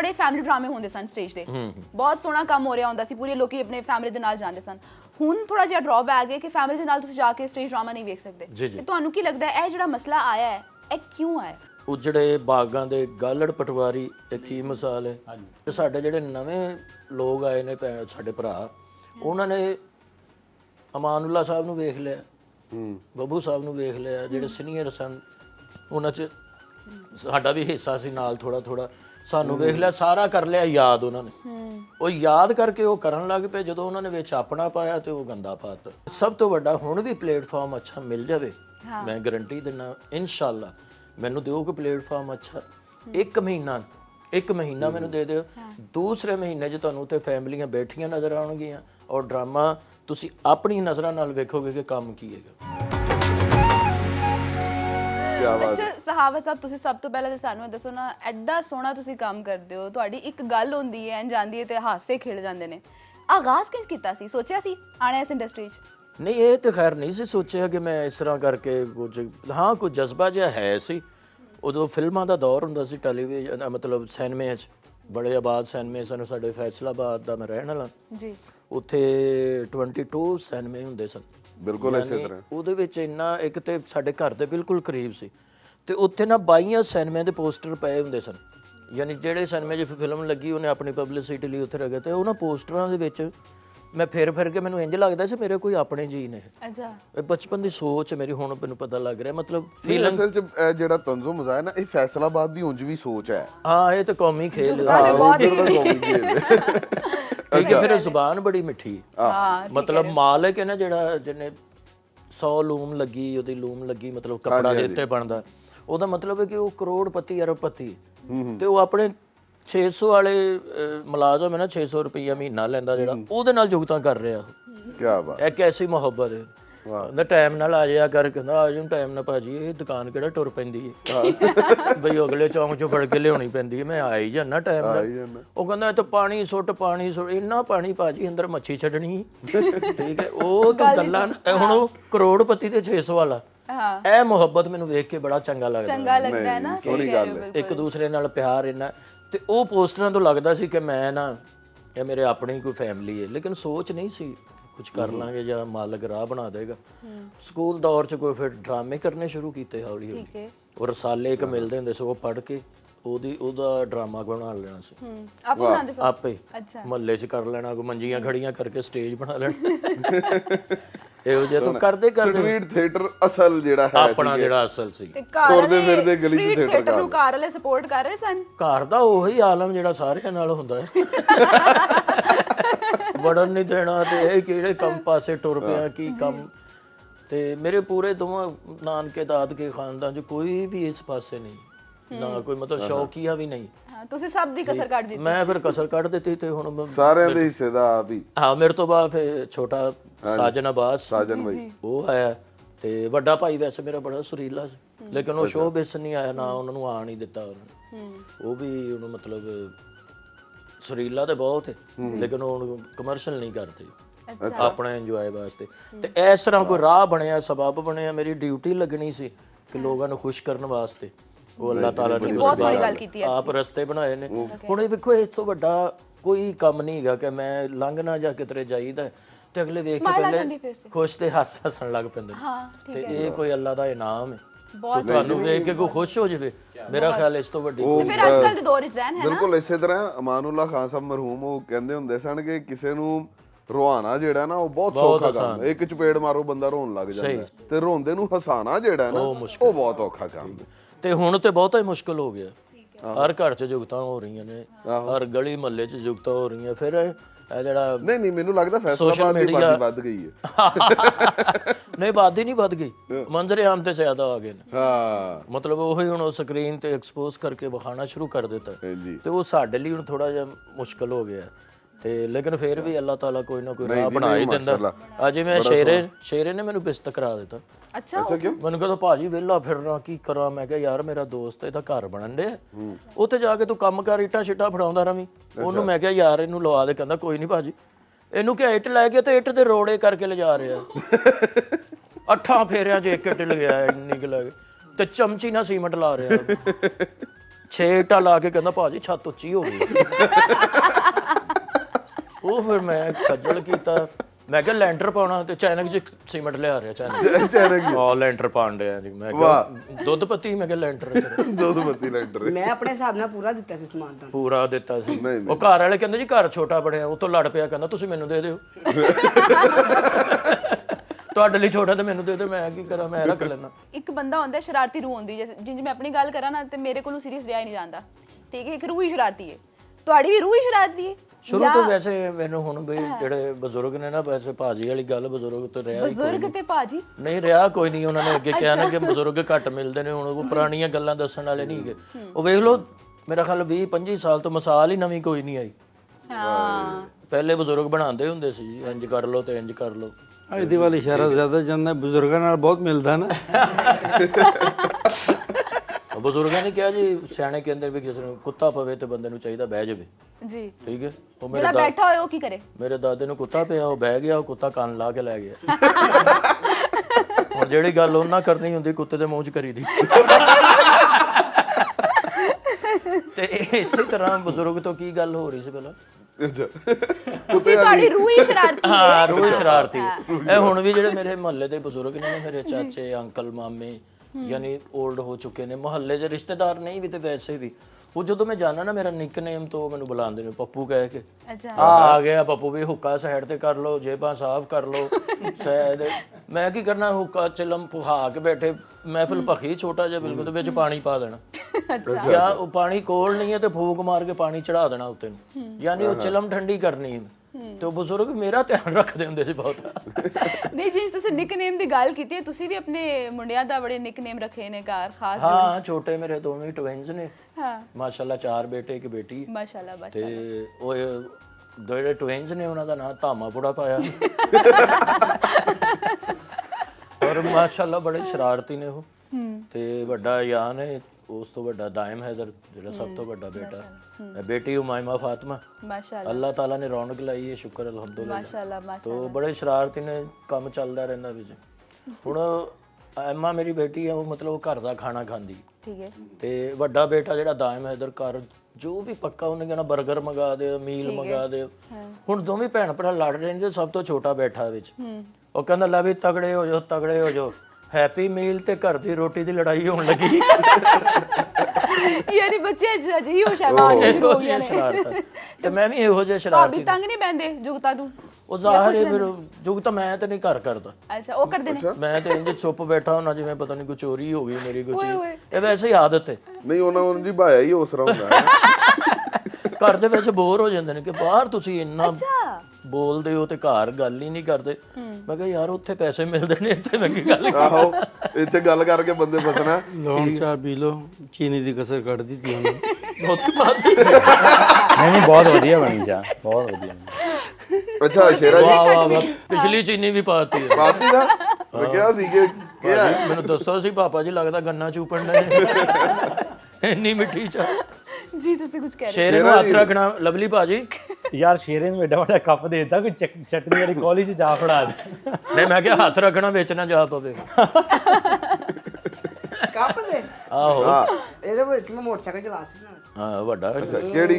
ਬੜੇ ਫੈਮਿਲੀ ਡਰਾਮੇ ਹੁੰਦੇ ਸਨ ਸਟੇਜ ਤੇ ਬਹੁਤ ਸੋਹਣਾ ਕੰਮ ਹੋ ਰਿਹਾ ਹੁੰਦਾ ਸੀ ਪੂਰੇ ਲੋਕੀ ਆਪਣੇ ਫੈਮਿਲੀ ਦੇ ਨਾਲ ਜਾਂਦੇ ਸਨ। ਹੁਣ ਥੋੜਾ ਜਿਹਾ ਡਰਾਬੈਕ ਹੈ ਕਿ ਫੈਮਿਲੀ ਦੇ ਨਾਲ ਤੁਸੀਂ ਜਾ ਕੇ ਸਟੇਜ ਡਰਾਮਾ ਨਹੀਂ ਵੇਖ ਸਕਦੇ। ਤੇ ਤੁਹਾਨੂੰ ਕੀ ਲੱਗਦਾ ਹੈ ਇਹ ਜਿਹੜਾ ਮਸਲਾ ਆਇਆ ਹੈ ਇਹ ਕਿਉਂ ਆਇਆ? ਉਜੜੇ ਬਾਗਾਂ ਦੇ ਗਾਲੜ ਪਟਵਾਰੀ ਇੱਕ ਹੀ ਮਿਸਾਲ ਹੈ। ਤੇ ਸਾਡੇ ਜਿਹੜੇ ਨਵੇਂ ਲੋਕ ਆਏ ਨੇ ਸਾਡੇ ਭਰਾ ਉਹਨਾਂ ਨੇ ਅਮਾਨੁੱਲਾ ਸਾਹਿਬ ਨੂੰ ਵੇਖ ਲਿਆ। ਹੂੰ। ਬੱਬੂ ਸਾਹਿਬ ਨੂੰ ਵੇਖ ਲਿਆ। ਜਿਹੜੇ ਸੀਨੀਅਰ ਸਨ ਉਹਨਾਂ 'ਚ ਸਾਡਾ ਵੀ ਹਿੱਸਾ ਸੀ ਨਾਲ ਥੋੜਾ ਥੋੜਾ ਸਾਨੂੰ ਵੇਖ ਲਿਆ ਸਾਰਾ ਕਰ ਲਿਆ ਯਾਦ ਉਹਨਾਂ ਨੇ। ਉਹ ਯਾਦ ਕਰਕੇ ਉਹ ਕਰਨ ਲੱਗ ਪਏ ਜਦੋਂ ਉਹਨਾਂ ਨੇ ਵਿੱਚ ਆਪਣਾ ਪਾਇਆ ਤੇ ਉਹ ਗੰਦਾ ਪਾਤਾ। ਸਭ ਤੋਂ ਵੱਡਾ ਹੁਣ ਵੀ ਪਲੇਟਫਾਰਮ ਅੱਛਾ ਮਿਲ ਜਾਵੇ ਮੈਂ ਗਾਰੰਟੀ ਦਿੰਦਾ ਇਨਸ਼ਾਅੱਲਾ ਮੈਨੂੰ ਦਿਓ ਕਿ ਪਲੇਟਫਾਰਮ ਅੱਛਾ। ਇੱਕ ਮਹੀਨਾ ਇੱਕ ਮਹੀਨਾ ਮੈਨੂੰ ਦੇ ਦਿਓ। ਦੂਸਰੇ ਮਹੀਨੇ 'ਚ ਤੁਹਾਨੂੰ ਉੱਥੇ ਫੈਮਲੀਆਂ ਬੈਠੀਆਂ ਨਜ਼ਰ ਆਉਣਗੀਆਂ ਔਰ ਡਰਾਮਾ ਤੁਸੀਂ ਆਪਣੀ ਨਜ਼ਰਾਂ ਨਾਲ ਵੇਖੋਗੇ ਕਿ ਕੰਮ ਕੀ ਹੈਗਾ। ਬਾਤ ਅੱਛਾ ਸਹਾਵਤ ਸਾਹਿਬ ਤੁਸੀਂ ਸਭ ਤੋਂ ਪਹਿਲਾਂ ਤਾਂ ਸਾਨੂੰ ਇਹ ਦੱਸੋ ਨਾ ਐਡਾ ਸੋਹਣਾ ਤੁਸੀਂ ਕੰਮ ਕਰਦੇ ਹੋ ਤੁਹਾਡੀ ਇੱਕ ਗੱਲ ਹੁੰਦੀ ਹੈ ਜਾਂਦੀ ਹੈ ਤੇ ਹਾਸੇ ਖਿੜ ਜਾਂਦੇ ਨੇ। ਆਗਾਜ਼ ਕਿੰਜ ਕੀਤਾ ਸੀ? ਸੋਚਿਆ ਸੀ ਆਣਾ ਇਸ ਇੰਡਸਟਰੀ 'ਚ? ਨਹੀਂ ਇਹ ਤੇ ਖੈਰ ਨਹੀਂ ਸੀ ਸੋਚਿਆ ਕਿ ਮੈਂ ਇਸ ਤਰ੍ਹਾਂ ਕਰਕੇ ਕੁਝ ਹਾਂ ਕੁਝ ਜਜ਼ਬਾ ਜਿਹਾ ਹੈ ਸੀ। ਉਦੋਂ ਫਿਲਮਾਂ ਦਾ ਦੌਰ ਹੁੰਦਾ ਸੀ ਟੈਲੀਵਿਜ਼ਨ ਮਤਲਬ ਸਿਨੇਮੇ 'ਚ। ਬੜੇ ਆਬਾਦ ਸਿਨੇਮੇ ਸਨ ਸਾਡੇ ਫੈਸਲਾਬਾਦ ਦਾ ਮੈਂ ਰਹਿਣ ਵਾਲਾ। ਜੀ। ਉੱਥੇ 22 ਸਿਨੇਮੇ ਹੁੰਦੇ ਸਨ। ਬਿਲਕੁਲ ਇਸੇ ਯਾਨੀ ਤਰ੍ਹਾਂ। ਉਹਦੇ ਵਿੱਚ ਇੰਨਾ ਇੱਕ ਤੇ ਸਾਡੇ ਘਰ ਦੇ ਬਿਲਕੁਲ ਕਰੀਬ ਸੀ। ਤੇ ਉੱਥੇ ਨਾ 22 ਸਿਨੇਮੇ ਦੇ ਪੋਸਟਰ ਪਏ ਹੁੰਦੇ ਸਨ। ਯਾਨੀ ਜਿਹੜੇ ਸਿਨੇਮੇ 'ਚ ਫਿਲਮ ਲੱਗੀ ਉਹਨੇ ਆਪਣੀ ਪਬਲਿਸਿਟੀ ਲਈ ਉੱਥੇ ਰੱਖਿਆ ਤੇ ਉਹਨਾਂ ਪੋਸਟਰਾਂ ਦੇ ਵਿੱਚ ਮੈਂ ਫਿਰ ਫਿਰ ਕੇ ਮੈਨੂੰ ਇੰਜ ਲੱਗਦਾ ਸੀ ਮੇਰੇ ਕੋਈ ਆਪਣੇ ਜੀ ਨੇ। ਅੱਛਾ। ਇਹ ਬਚਪਨ ਦੀ ਸੋਚ ਮੇਰੀ ਹੁਣ ਮੈਨੂੰ ਪਤਾ ਲੱਗ ਰਿਹਾ ਮਤਲਬ ਨਹੀਂ ਅਸਲ ਚ ਇਹ ਜਿਹੜਾ ਤੰਜ਼ੋ ਮਜ਼ਾ ਹੈ ਨਾ ਇਹ ਫੈਸਲਾਬਾਦ ਦੀ ਉਂਝ ਵੀ ਸੋਚ ਹੈ। ਹਾਂ ਇਹ ਤਾਂ ਕੌਮੀ ਖੇਲ ਹੈ ਹਾਂ ਫਿਰ ਤਾਂ ਕੌਮੀ ਖੇਲ ਹੈ। ਕਿਉਂਕਿ ਫਿਰ ਜ਼ੁਬਾਨ ਬੜੀ ਮਿੱਠੀ ਹੈ। ਹਾਂ। ਮਤਲਬ ਮਾਲਕ ਹੈ ਨਾ ਜਿਹੜਾ ਜਿਹਨੇ 100 ਲੂਮ ਲੱਗੀ ਉਹਦੀ ਲੂਮ ਲੱਗੀ ਮਤਲਬ ਕਪੜਾ ਦੇ ਉੱਤੇ ਬਣਦਾ। ਉਹਦਾ ਮਤਲਬ ਹੈ ਕਿ ਉਹ ਕਰੋੜਪਤੀ ਅਰਬਪਤੀ। ਤੇ ਉਹ ਆਪਣੇ 600 ਵਾਲੇ ਅਹ, ਮੁਲਾਜ਼ਮ ਹੈ ਨਾ 600 ਰੁਪਈਆ ਮਹੀਨਾ ਲੈਂਦਾ ਜਿਹੜਾ ਉਹਦੇ ਨਾਲ ਜੁਗਤਾਂ ਕਰ ਰਿਹਾ ਉਹ। ਕੀ ਬਾਤ। ਇਹ ਕੈਸੀ ਮੁਹੱਬਤ ਹੈ। ਨਾ ਟਾਈਮ ਨਾਲ ਆ ਜਾਇਆ ਕਰ ਕਹਿੰਦਾ ਆ ਜਾਉਂ ਟਾਈਮ ਨਾਲ ਭਾਜੀ ਇਹ ਦੁਕਾਨ ਕਿਹੜਾ ਟੁਰ ਪੈਂਦੀ ਹੈ? ਬਈ ਅਗਲੇ ਚੌਂਕ ਚੋਂ ਫੜ ਕੇ ਲਿਆਉਣੀ ਪੈਂਦੀ ਹੈ ਮੈਂ ਆ ਹੀ ਜਾਣਾ ਟਾਈਮ ਨਾਲ। ਉਹ ਕਹਿੰਦਾ ਇਹ ਤਾਂ ਪਾਣੀ ਸੁੱਟ ਪਾਣੀ ਸੁੱਟ ਇੰਨਾ ਪਾਣੀ ਭਾਜੀ ਅੰਦਰ ਮੱਛੀ ਛੱਡਣੀ। ਠੀਕ ਹੈ ਉਹ ਤਾਂ ਗੱਲਾਂ ਇਹ ਹੁਣ ਉਹ ਕਰੋੜਪਤੀ ਤੇ 600 ਵਾਲਾ। ਹਾਂ। ਇਹ ਮੁਹੱਬਤ ਮੈਨੂੰ ਵੇਖ ਕੇ ਬੜਾ ਚੰਗਾ ਲੱਗਦਾ ਚੰਗਾ ਲੱਗਦਾ ਹੈ ਨਾ ਸੋਹਣੀ ਸਹੀ ਗੱਲ ਹੋ। ਇੱਕ ਦੂਸਰੇ ਨਾਲ ਪਿਆਰ ਇੰਨਾ ਤੇ ਉਹ ਪੋਸਟਰਾਂ ਤੋਂ ਲੱਗਦਾ ਸੀ ਕਿ ਮੈਂ ਨਾ ਇਹ ਮੇਰੇ ਆਪਣੀ ਕੋਈ ਫੈਮਿਲੀ ਹੈ। ਲੇਕਿਨ ਸੋਚ ਨਹੀਂ ਸੀ ਕੁਝ ਕਰ ਲਾਂਗੇ ਜਾਂ ਮਾਲਕ ਰਾਹ ਬਣਾ ਦੇਗਾ। ਸਕੂਲ ਦੌਰ ਚ ਕੋਈ ਫਿਰ ਡਰਾਮੇ ਕਰਨੇ ਸ਼ੁਰੂ ਕੀਤੇ ਹੌਲੀ ਹੌਲੀ। ਠੀਕ ਹੈ। ਉਹ ਰਸਾਲੇ ਇੱਕ ਮਿਲਦੇ ਹੁੰਦੇ ਸੀ ਉਹ ਪੜ੍ਹ ਕੇ ਉਹਦੀ ਉਹਦਾ ਡਰਾਮਾ ਬਣਾ ਲੈਣਾ ਸੀ। ਹੂੰ। ਆਪ ਬਣਾਉਂਦੇ ਸੋ ਆਪੇ। ਅੱਛਾ। ਮਹੱਲੇ 'ਚ ਕਰ ਲੈਣਾ ਕੋਈ ਮੰਜੀਆਂ ਖੜੀਆਂ ਕਰਕੇ ਸਟੇਜ ਬਣਾ ਲੈਣਾ। ਇਹੋ ਜਿਹਾ ਤਾਂ ਕਰਦੇ ਕਰਦੇ। ਸਟਰੀਟ ਥੀਏਟਰ ਅਸਲ ਜਿਹੜਾ ਹੈ ਆਪਣਾ ਜਿਹੜਾ ਅਸਲ ਸੀ ਤੇ ਘਰ ਤੁਰਦੇ ਵਾਲੇ ਫਿਰਦੇ ਗਲੀ 'ਚ street theatre theatre ਨੂੰ ਘਰ ਵਾਲੇ ਸਪੋਰਟ ਕਰ ਰਹੇ ਸਨ? ਘਰ ਦਾ ਉਹੀ ਆਲਮ ਜਿਹੜਾ ਸਾਰਿਆਂ ਨਾਲ ਹੁੰਦਾ ਹੈ। ਵੜਨ ਨਹੀਂ ਦੇਣਾ ਤੇ ਇਹ ਕਿਹੜੇ ਕੰਮ ਪਾਸੇ ਟੁਰ ਪਿਆ ਕੀ ਕੰਮ? ਤੇ ਮੇਰੇ ਪੂਰੇ ਦੋਵਾਂ ਨਾਨਕੇ ਦਾਦਕੇ ਖਾਨਦਾਨ ਚ ਕੋਈ ਵੀ ਇਸ ਪਾਸੇ ਨਹੀਂ। ਨਾ ਕੋਈ ਮਤਲਬ ਸ਼ੌਕੀਆ ਵੀ ਨਹੀਂ। ਹਾਂ ਤੁਸੀਂ ਸਭ ਦੀ ਕਸਰ ਕੱਢ ਦਿੱਤੀ। ਮੈਂ ਫਿਰ ਕਸਰ ਕੱਢ ਦਿੱਤੀ ਤੇ ਹੁਣ ਮੈਂ- ਸਾਰਿਆਂ ਦੇ ਹਿੱਸੇ ਦਾ ਆਪ ਹੀ। ਹਾਂ ਮੇਰੇ ਤੋਂ ਬਾਅਦ ਫਿਰ ਛੋਟਾ ਸਾਜਨ ਅਬਾਸ। ਸਾਜਨ ਭਾਈ ਉਹ ਆਇਆ ਤੇ ਵੱਡਾ ਭਾਈ ਵੈਸੇ ਮੇਰਾ ਬੜਾ ਸੁਰੀਲਾ ਸੀ। ਲੇਕਿਨ ਉਹ ਸ਼ੋਅ ਬਿਸ ਨਹੀਂ ਆਇਆ ਨਾ ਉਹਨਾਂ ਨੂੰ ਆਣ ਹੀ ਦਿੱਤਾ ਉਹਨਾਂ ਨੇ। ਉਹ ਵੀ ਉਹਨੂੰ ਮਤਲਬ ਸੁਰੀਲਾ ਤੇ ਬਹੁਤ ਹੈ। ਲੇਕਿਨ ਉਹ ਕਮਰਸ਼ੀਅਲ ਨਹੀਂ ਕਰਦੇ। ਆਪਣਾ ਇੰਜੋਏ ਵਾਸਤੇ। ਤੇ ਇਸ ਤਰ੍ਹਾਂ ਕੋਈ ਰਾਹ ਬਣਿਆ ਸਬਬ ਬਣਿਆ ਮੇਰੀ ਡਿਊਟੀ ਲੱਗਣੀ ਸੀ ਕਿ ਲੋਕਾਂ ਨੂੰ ਖੁਸ਼ ਕਰਨ ਵਾਸਤੇ। ਉਹ ਅੱਲਾਹ ਤਾਲਾ ਨੇ ਬਹੁਤ ਸੋਹਣੀ ਗੱਲ ਕੀਤੀ ਹੈ। ਆਪ ਰਸਤੇ ਬਣਾਏ ਨੇ। ਹੁਣ ਇਹ ਵੇਖੋ ਇਸ ਤੋਂ ਵੱਡਾ ਕੋਈ ਕੰਮ ਨਹੀਂ ਹੈਗਾ ਕਿ ਮੈਂ ਲੰਘਣਾ ਜਾਂ ਕਿਤਰੇ ਜਾਈਦਾ ਤੇ ਅਗਲੇ ਵੇਖ ਕੇ ਪਹਿਲੇ। ਖੁਸ਼ ਤੇ ਹੱਸ ਹੱਸਣ ਲੱਗ ਪੈਂਦੇ ਹਾਂ ਤੇ ਇਹ ਕੋਈ ਅੱਲਾ ਦਾ ਇਨਾਮ ਹੈ। ਬਹੁਤ ਤੁਹਾਨੂੰ ਵੇਖ ਕੇ ਕੋਈ ਖੁਸ਼ ਹੋ ਜਾਵੇ ਮੇਰਾ ਖਿਆਲ ਇਸ ਤੋਂ ਵੱਡੀ ਤੇ ਫਿਰ ਅੱਜ ਕੱਲ ਦੇ ਦੌਰ ਜ਼ੈਨ ਹੈ ਨਾ। ਬਿਲਕੁਲ ਇਸੇ ਤਰ੍ਹਾਂ ਅਮਾਨੁੱਲਾ ਖਾਨ ਸਾਹਿਬ ਮਰਹੂਮ ਉਹ ਕਹਿੰਦੇ ਹੁੰਦੇ ਸਨ ਕਿ ਕਿਸੇ ਨੂੰ ਰੋਹਾਣਾ ਜਿਹੜਾ ਨਾ ਉਹ ਬਹੁਤ ਸੌਖਾ ਕੰਮ ਹੈ। ਇੱਕ ਚਪੇੜ ਮਾਰੋ ਬੰਦਾ ਰੋਣ ਲੱਗ ਜਾਂਦਾ। ਤੇ ਰੋਂਦੇ ਨੂੰ ਹਸਾਣਾ ਜਿਹੜਾ ਨਾ ਉਹ ਬਹੁਤ ਔਖਾ ਕੰਮ ਹੈ। ਤੇ ਹੁਣ ਤੇ ਬਹੁਤਾ ਹੀ ਮੁਸ਼ਕਲ ਹੋ ਗਿਆ। ਹਰ ਘਰ 'ਚ ਜੁਗਤਾਂ ਹੋ ਰਹੀਆਂ ਨੇ ਹਰ ਗਲੀ ਮਹੱਲੇ 'ਚ ਜੁਗਤਾਂ ਹੋ ਰਹੀਆਂ। ਫਿਰ ਇਹ ਜਿਹੜਾ ਨਹੀਂ ਨਹੀਂ ਮੈਨੂੰ ਲੱਗਦਾ ਫੈਸਲਾਬਾਦ ਦੀ ਵੱਧ ਗਈ ਹੈ। ਨਹੀਂ ਬਾਦੀ ਨਹੀਂ ਵੱਧ ਗਈ। ਮੰਜ਼ਰੇ ਆਮ ਤੇ ਜ਼ਿਆਦਾ ਆ ਗਏ ਨੇ। ਹਾਂ। ਮਤਲਬ ਉਹੀ ਹੁਣ ਉਹ ਸਕਰੀਨ ਤੇ ਐਕਸਪੋਜ਼ ਕਰਕੇ ਵਿਖਾਣਾ ਸ਼ੁਰੂ ਕਰ ਦਿੱਤਾ। ਤੇ ਉਹ ਸਾਡੇ ਲਈ ਹੁਣ ਥੋੜਾ ਜਿਹਾ ਮੁਸ਼ਕਲ ਹੋ ਗਿਆ। ਤੇ ਲੇਕਿਨ ਫਿਰ ਵੀ ਅੱਲਾਹ ਤਾਲਾ ਕੋਈ ਨਾ ਕੋਈ ਰਾਹ ਬਣਾ ਹੀ ਦਿੰਦਾ। ਅੱਜ ਮੈਂ ਸ਼ੇਰੇ ਸ਼ੇਰੇ ਨੇ ਮੈਨੂੰ ਬਿਸਤ ਕਰਾ ਦਿੱਤਾ। ਅੱਛਾ ਅੱਛਾ ਕਿਉਂ? ਮੈਨੂੰ ਕਹਿੰਦਾ ਭਾਜੀ ਵਿਹਲਾ ਫਿਰਨਾ ਕੀ ਕਰਾਂ? ਮੈਂ ਕਿਹਾ ਯਾਰ ਮੇਰਾ ਦੋਸਤ ਇਹਦਾ ਘਰ ਬਣਨ ਦੇ ਉੱਥੇ ਜਾ ਕੇ ਤੂੰ ਕੰਮ ਕਰ ਇੱਟਾਂ ਛਿੱਟਾਂ ਫੜਾਉਂਦਾ ਰਵੀਂ। ਉਹਨੂੰ ਮੈਂ ਕਿਹਾ ਯਾਰ ਇਹਨੂੰ ਲਵਾ ਦੇ ਕਹਿੰਦਾ ਕੋਈ ਨਹੀਂ ਭਾਜੀ। ਇਹਨੂੰ ਕਿ ਇੱਟ ਲੈ ਕੇ ਤੇ ਇੱਟ ਦੇ ਰੋੜੇ ਕਰਕੇ ਲਿਜਾ ਰਿਹਾ ਅੱਠਾਂ ਫੇਰਿਆਂ 'ਚ ਇੱਕ ਇੱਟ ਲਗਿਆ ਇੰਨੀ ਕੁ ਲੱਗ ਤੇ ਚਮਚੀ ਨਾਲ ਸੀਮਟ ਲਾ ਰਿਹਾ ਛੇ ਇੱਟਾਂ ਲਾ ਕੇ ਕਹਿੰਦਾ ਭਾਜੀ ਛੱਤ ਉੱਚੀ ਹੋ ਗਈ ਉਹ ਫਿਰ ਮੈਂ ਖੱਜਲ ਕੀਤਾ। ਮੈਂ ਕਿਹਾ ਲੈਂਟਰ ਪਾਉਣਾ ਤੇ ਚਾਈਨਾ ਚ ਸੀਮੈਂਟ ਲਿਆ ਰਿਹਾ ਚਾਈਨਾ ਅਚਾਨਕ ਹਾਂ ਲੈਂਟਰ ਪਾਉਣ ਡਿਆ ਜੀ। ਮੈਂ ਕਿਹਾ ਦੁੱਧ ਪੱਤੀ ਮੈਂ ਕਿਹਾ ਲੈਂਟਰ ਦੁੱਧ ਬੱਤੀ ਲੈਂਟਰ। ਮੈਂ ਆਪਣੇ ਹਿਸਾਬ ਨਾਲ ਪੂਰਾ ਦਿੱਤਾ ਸੀ ਸਮਾਨ ਤਾਂ। ਪੂਰਾ ਦਿੱਤਾ ਸੀ। ਉਹ ਘਰ ਵਾਲੇ ਕਹਿੰਦੇ ਜੀ ਘਰ ਛੋਟਾ ਬਣਿਆ ਉਹ ਤੋਂ ਲੜ ਪਿਆ ਕਹਿੰਦਾ ਤੁਸੀਂ ਮੈਨੂੰ ਦੇ ਦਿਓ। ਤੁਹਾਡੇ ਲਈ ਛੋਟਾ ਤੇ ਮੈਨੂੰ ਦੇ ਦਿਓ ਮੈਂ ਕੀ ਕਰਾਂ ਮੈਂ ਰੱਖ ਲੈਣਾ ਇੱਕ ਬੰਦਾ ਹੁੰਦਾ ਸ਼ਰਾਰਤੀ ਰੂਹ ਹੁੰਦੀ ਜਿੰਜ ਮੈਂ ਆਪਣੀ ਗੱਲ ਕਰਾਂ ਨਾ ਤੇ ਮੇਰੇ ਕੋਲੋਂ ਸੀਰੀਅਸ ਰਿਹਾ ਹੀ ਨਹੀਂ ਜਾਂਦਾ। ਠੀਕ ਹੈ ਇੱਕ ਰੂਹ ਹੀ ਸ਼ਰਾਰਤੀ ਹੈ। ਤੁਹਾਡੀ ਵੀ ਰੂਹ ਹੀ ਸ਼ਰਾਰਤੀ ਹੈ। ਸ਼ੁਰੂ ਤੋਂ ਵੈਸੇ ਮੈਨੂੰ ਹੁਣ ਵੀ ਜਿਹੜੇ ਬਜ਼ੁਰਗ ਨੇ ਨਾ ਵੈਸੇ ਭਾਜੀ ਵਾਲੀ ਗੱਲ ਬਜ਼ੁਰਗ ਤੋਂ ਰਿਹਾ ਹੀ ਕੋਈ ਬਜ਼ੁਰਗ ਤੇ ਭਾਜੀ? ਨਹੀਂ ਰਿਹਾ ਕੋਈ ਨਹੀਂ ਉਹਨਾਂ ਨੇ ਅੱਗੇ ਕਿਹਾ ਨਾ ਕਿ ਬਜ਼ੁਰਗ ਘੱਟ ਮਿਲਦੇ ਨੇ ਹੁਣ ਉਹ ਪੁਰਾਣੀਆਂ ਗੱਲਾਂ ਦੱਸਣ ਵਾਲੇ ਨਹੀਂ ਹੈਗੇ। ਉਹ ਵੇਖ ਲਓ ਮੇਰਾ ਖਿਆਲ 20 25 ਸਾਲ ਤੋਂ ਮਿਸਾਲ ਹੀ ਨਵੀਂ ਕੋਈ ਨਹੀਂ ਆਈ। ਹਾਂ। ਪਹਿਲੇ ਬਜ਼ੁਰਗ ਬਣਾਉਂਦੇ ਹੁੰਦੇ ਸੀ ਇੰਜ ਕਰ ਲਓ ਤੇ ਇੰਜ ਕਰ ਲਓ। ਇਹਦੇ ਵੱਲ ਇਸ਼ਾਰਾ ਜ਼ਿਆਦਾ ਜਾਂਦਾ ਬਜ਼ੁਰਗਾਂ ਨਾਲ ਬਹੁਤ ਮਿਲਦਾ ਨਾ। ਬਜ਼ੁਰਗਾਂ ਨੇ ਕਿਹਾ ਜੀ ਸਿਆਣੇ ਕਹਿੰਦੇ ਵੀ ਕਿਸੇ ਨੂੰ ਕੁੱਤਾ ਪਵੇ ਤੇ ਬੰਦੇ ਨੂੰ ਚਾਹੀਦਾ ਬਹਿ ਜਾਵੇ। ਜੀ। ਠੀਕ ਹੈ? ਉਹ ਮੇਰੇ ਜਿਹੜਾ ਬੈਠਾ ਹੋਇਆ ਉਹ ਕੀ ਕਰੇ? ਮੇਰੇ ਦਾਦੇ ਨੂੰ ਕੁੱਤਾ ਪਿਆ ਉਹ ਬਹਿ ਗਿਆ ਉਹ ਕੁੱਤਾ ਕੰਨ ਲਾ ਕੇ ਲੈ ਗਿਆ। ਹੁਣ ਜਿਹੜੀ ਗੱਲ ਉਹਨਾਂ ਕਰਨੀ ਹੁੰਦੀ ਕੁੱਤੇ ਦੇ ਮੂੰਹ 'ਚ ਕਰੀਦੀ ਤੇ ਇਸੇ ਤਰ੍ਹਾਂ ਬਜ਼ੁਰਗ ਤੋਂ ਕੀ ਗੱਲ ਹੋ ਰਹੀ ਸੀ ਪਹਿਲਾਂ? ਅੱਛਾ। ਤੁਸੀਂ ਤੁਹਾਡੀ ਰੂਹ ਹੀ ਸ਼ਰਾਰਤੀ ਹੈ ਹਾਂ। ਰੋਜ਼ ਸ਼ਰਾਰਤੀ। ਇਹ ਹੁਣ ਵੀ ਜਿਹੜੇ ਮੇਰੇ ਮੁਹੱਲੇ ਦੇ ਬਜ਼ੁਰਗ ਨੇ ਨਾ, ਮੇਰੇ ਚਾਚੇ ਅੰਕਲ ਮਾਮੇ ਯਾਨੀ 올ਡ ਹੋ ਚੁੱਕੇ ਨੇ ਮੁਹੱਲੇ ਦੇ ਰਿਸ਼ਤੇਦਾਰ ਨਹੀਂ ਵੀ ਤੇ ਵੈਸੇ ਵੀ। ਉਹ ਜਦੋਂ ਮੈਂ ਜਾਣਾ ਨਾ ਮੇਰਾ ਨਿਕਨੇਮ ਤੋਂ ਮੈਨੂੰ ਬੁਲਾਉਂਦੇ ਨੇ ਪੱਪੂ ਕਹਿ ਕੇ। ਅੱਛਾ। ਆ ਆ ਗਿਆ ਪੱਪੂ ਵੀ ਹੁੱਕਾ ਸਾਈਡ ਤੇ ਕਰ ਲਓ ਜੇਬਾਂ ਸਾਫ਼ ਕਰ ਲਓ ਸ਼ਾਇਦ ਮੈਂ ਕੀ ਕਰਨਾ ਹੁੱਕਾ ਚਲਮ ਪੁਹਾ ਕੇ ਬੈਠੇ ਮਹਿਫਿਲ ਭਖੀ ਛੋਟਾ ਜਿਹਾ ਬਿਲਕੁਲ ਤੇ ਵਿੱਚ ਪਾਣੀ ਪਾ ਦੇਣਾ। ਜਾਂ ਉਹ ਪਾਣੀ ਕੋਲ ਨਹੀਂ ਹੈ ਤੇ ਫੂਕ ਮਾਰ ਕੇ ਪਾਣੀ ਚੜਾ ਦੇਣਾ ਉੱਤੇ ਨੂੰ। ਯਾਨੀ ਉਹ ਚਲਮ ਠੰਡੀ ਕਰਨੀ ਹੈ। ਤੇ ਉਹ ਬਜ਼ੁਰਗ ਮੇਰਾ ਧਿਆਨ ਰੱਖਦੇ ਹੁੰਦੇ ਸੀ ਬਹੁਤ। ਨਹੀਂ ਜੀ ਤੁਸੀਂ ਨਿਕਨੇਮ ਦੀ ਗੱਲ ਕੀਤੀ ਹੈ ਤੁਸੀਂ ਵੀ ਆਪਣੇ ਮੁੰਡਿਆਂ ਦਾ ਬੜੇ ਨਿਕਨੇਮ ਰੱਖੇ ਨੇ ਘਰ ਖਾਸ ਹਾਂ ਛੋਟੇ ਮੇਰੇ ਦੋਵੇਂ ਟਵਿੰਸ ਨੇ। ਹਾਂ। ਮਾਸ਼ਾਅੱਲਾ ਚਾਰ ਬੇਟੇ ਇੱਕ ਬੇਟੀ। ਹੈ। ਮਾਸ਼ਾਅੱਲਾ। ਬਸ ਤੇ ਉਹ ਇਹ ਦੋ ਜਿਹੜੇ ਟਵਿੰਸ ਨੇ ਉਹਨਾਂ ਦਾ ਨਾਮ ਧਾਮਾਪੁੜਾ ਪਾਇਆ। ਔਰ ਮਾਸ਼ਾਅੱਲਾ ਬੜੇ ਸ਼ਰਾਰਤੀ ਨੇ ਉਹ। ਤੇ ਵੱਡਾ ਯਾਨ ਹੈ ਉਸ ਤੋਂ ਵੱਡਾ ਦਾਇਮ ਹੈਦਰ ਜਿਹੜਾ ਸਭ ਤੋਂ ਵੱਡਾ ਬੇਟਾ। ਹੈ। ਬੇਟੀ ਉਮਾਇਮਾ ਫਾਤਮਾ। ਮਾਸ਼ਾਅੱਲਾ ਅੱਲਾਹ ਤਾਲਾ ਨੇ ਰੌਣਕ ਲਾਈ ਹੈ ਸ਼ੁਕਰ ਅਲਹਮਦੁਲਿਲਾ। ਮਾਸ਼ਾਅੱਲਾ ਮਾਸ਼ਾ ਤੋ ਬੜੇ ਸ਼ਰਾਰਤੀ ਨੇ ਕੰਮ ਚੱਲਦਾ ਰਹਿੰਦਾ ਵਿੱਚ ਹੁਣ ਐਮਾ ਮੇਰੀ ਬੇਟੀ ਹੈ ਉਹ ਮਤਲਬ ਘਰ ਦਾ ਖਾਣਾ ਖਾਂਦੀ। ਠੀਕ ਹੈ। ਤੇ ਵੱਡਾ ਬੇਟਾ ਜਿਹੜਾ ਦਾਇਮ ਹੈ ਇਧਰ ਘਰ ਜੋ ਵੀ ਪੱਕਾ ਉਹਨੇ ਕਹਿਣਾ 버ਗਰ ਮੰਗਾ ਦਿਓ ਮੀਲ ਮੰਗਾ ਦਿਓ। ਹੁਣ ਦੋਵੇਂ ਭੈਣ ਭਰਾ ਲੜ ਰਹੇ ਨੇ ਤੇ ਸਭ ਤੋਂ ਛੋਟਾ ਬੈਠਾ ਵਿੱਚ। ਉਹ ਕਹਿੰਦਾ ਲੈ ਵੀ ਤਗੜੇ ਹੋ ਜਾਓ ਤਗੜੇ ਹੋ ਜਾਓ। ਹੈਪੀ ਮੀਲ ਤੇ ਘਰ ਦੀ ਰੋਟੀ ਦੀ ਲੜਾਈ ਹੋਣ ਲੱਗੀ। ਯਾਨੀ ਬੱਚੇ ਅਜਿਹੀ ਹੋ ਸ਼ੈਤਾਨ ਸ਼ੁਰੂ ਹੋ ਇਹੋ ਗਏ ਨੇ। ਸ਼ਰਾਰਤ। ਤੇ ਮੈਂ ਵੀ ਇਹੋ ਜਿਹੇ ਭਾਬੀ ਸ਼ਰਾਰਤੀ ਤੰਗ ਨਹੀਂ ਬੈੰਦੇ ਜੁਗਤਾ ਨੂੰ? ਉਹ ਜ਼ਾਹਰ ਹੈ ਫਿਰ ਜੁਗ ਤਾਂ ਮੈਂ ਤੇ ਨਹੀਂ ਘਰ ਕਰਦਾ। ਅੱਛਾ ਉਹ ਕਰਦੇ ਨੇ? ਮੈਂ ਤੇ ਇੰਜ ਚੁੱਪ ਬੈਠਾ ਹੁਣਾ ਜਿਵੇਂ ਪਤਾ ਨਹੀਂ ਕੋਈ ਚੋਰੀ ਹੋ ਗਈ ਮੇਰੀ ਕੋਈ। ਚੀਜ਼। ਇਹ ਵੈਸੇ ਹੀ ਆਦਤ ਹੈ। ਨਹੀਂ ਉਹਨਾਂ ਨੂੰ ਜੀ ਭਾਇਆ ਹੀ ਉਸ ਤਰ੍ਹਾਂ ਹੁੰਦਾ ਘਰ ਦੇ ਵਿੱਚ ਬੋਰ ਹੋ ਜਾਂਦੇ ਨੇ ਕਿ ਬਾਹਰ ਤੁਸੀਂ ਇੰਨਾ ਅੱਛਾ। ਬੋਲਦੇ ਹੋ ਤੇ ਘਰ ਗੱਲ ਹੀ ਨਹੀਂ ਕਰਦੇ। ਮੈਂ ਕਿਹਾ ਯਾਰ ਉੱਥੇ ਪੈਸੇ ਮਿਲਦੇ ਨੇ ਇੱਥੇ ਮੈਂ ਕੀ ਗੱਲ ਆਹੋ ਇੱਥੇ ਗੱਲ ਕਰਕੇ ਬੰਦੇ ਫਸਣਾ। ਲੌਂਗ ਚਾਹ ਪੀ ਲਓ ਚੀਨੀ ਦੀ ਕਸਰ ਕੱਢ ਦਿੱਤੀ ਉਹਨੇ। ਬਹੁਤ ਬਾਤ ਨਹੀਂ। ਨਹੀਂ ਬਹੁਤ ਵਧੀਆ ਬਣੀ ਚਾਹ ਬਹੁਤ ਵਧੀਆ। ਬਣੀ। ਅੱਛਾ ਸ਼ੇਰਾ ਜੀ? ਵਾਹ ਵਾਹ ਵਾਹ। ਪਿਛਲੀ ਚੀਨੀ ਵੀ ਪਾਤੀ ਹੈ ਬਾਤੀ ਨਾ? ਮੈਂ ਕਿਹਾ ਸੀ ਕਿ ਕੀ ਹੈ ਭਾਜੀ, ਮੈਨੂੰ ਦੱਸੋ ਸੀ ਪਾਪਾ ਜੀ ਲੱਗਦਾ ਗੰਨਾ ਚੂਪਣ ਨੇ। ਇੰਨੀ ਮਿੱਠੀ ਚਾਹ। ਜੀ ਤੁਸੀਂ ਕੁਝ ਕਹਿ ਰਹੇ ਸ਼ੇਰੇ ਨੂੰ ਹੱਥ ਰੱਖਣਾ ਲਵਲੀ ਭਾਜੀ। ਯਾਰ ਸ਼ੇਰੇ ਨੂੰ ਐਡਾ ਵੱਡਾ ਕੱਪ ਦੇ ਦਿੱਤਾ ਕੋਈ ਚੱਕ- ਚਟਨੀ ਵਾਲੀ ਕੌਲੀ ਚ ਜਾ ਫੜਾ ਦੇ। ਨਹੀਂ ਮੈਂ ਕਿਹਾ ਹੱਥ ਰੱਖਣਾ ਵਿੱਚ ਨਾ ਜਾ ਪਵੇ। ਕੱਪ ਦੇ? ਆਹੋ। ਹਾਂ। ਇਹਦੇ ਵਿੱਚ ਮੈਂ ਮੋਟਰਸਾਈਕਲ ਚਲਾ ਸਕਦਾ ਸੀ ਹਾਂ ਵੱਡਾ। ਅੱਛਾ ਕਿਹੜੀ?